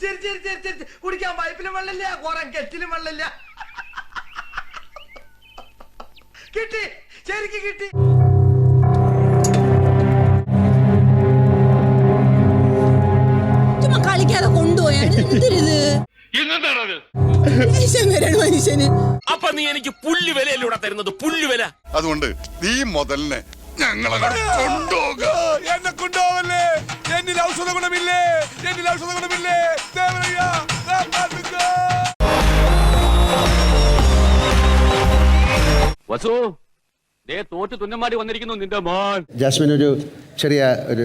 ചിരി ചിരി ചിരി ചിരി കുടിക്കാൻ പൈപ്പിലും വെള്ളമില്ല കുറെ കെറ്റിലും വെള്ളമില്ല. കിട്ടി ശരിക്ക് കിട്ടി. ചുമ്മാ കളിക്കാതെ കൊണ്ടുപോയാ. എന്തിരിത്? വരണം മനുഷ്യന്. അപ്പൊ നീ എനിക്ക് പുല്ല് വിലയിലൂടെ തരുന്നത്? പുല്ല് വില. അതുകൊണ്ട് ഈ മുതലിനെ ഞങ്ങളെ കൊണ്ടുപോക എന്നെ കൊണ്ടുപോവല്ലേ? എന്നിൽ ഔഷധ ഗുണമില്ലേ എന്നിൽ ഔഷധ ഗുണമില്ലേ വസു ദേ തോറ്റ് തുന്നമാടി വന്നിരിക്കുന്നു നിന്റെ മോൻ. ജാസ്മിൻ ഒരു ചെറിയ ഒരു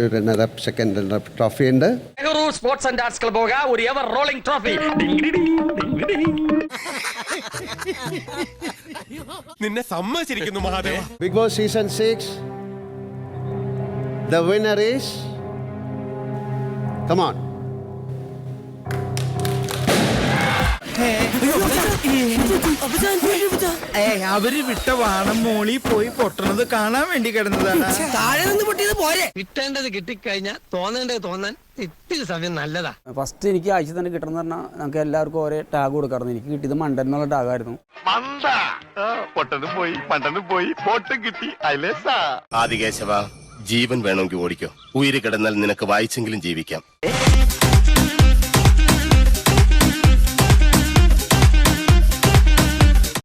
സെക്കൻഡ് റണ്ണറപ്പ് ട്രോഫി ഉണ്ട്. Nehru sports and arts club ഒരു എവർ റോളിംഗ് ട്രോഫി നിന്നെ സമ്മതിച്ചിരിക്കുന്നു Mahadeva. Big boss season six the winner is come on അവർ വിട്ട വാണം മോളി പോയി പൊട്ടണത് കാണാൻ വേണ്ടി കിടന്നതാണ്. താഴെ നിന്ന് പൊട്ടിയത് പോരെ. കിട്ടേണ്ടത് കിട്ടിക്കഴിഞ്ഞാൽ തോന്നേണ്ടത് തോന്നാൻ ഇത്തിരി സമയം നല്ലതാ. ഫസ്റ്റ് എനിക്ക് ആഴ്ച തന്നെ കിട്ടണം എന്ന് പറഞ്ഞാൽ നമുക്ക് എല്ലാവർക്കും ഒരേ ടാഗ് കൊടുക്കാറുണ്ട് എനിക്ക് കിട്ടിയത് മണ്ടൻ എന്നുള്ള ടാഗായിരുന്നു പോയി പോയി പോട്ടും കിട്ടി. ആദികേശവ ജീവൻ വേണമെങ്കിൽ ഓടിക്കോ. ഉയിര് കിടന്നാൽ നിനക്ക് വായിച്ചെങ്കിലും ജീവിക്കാം.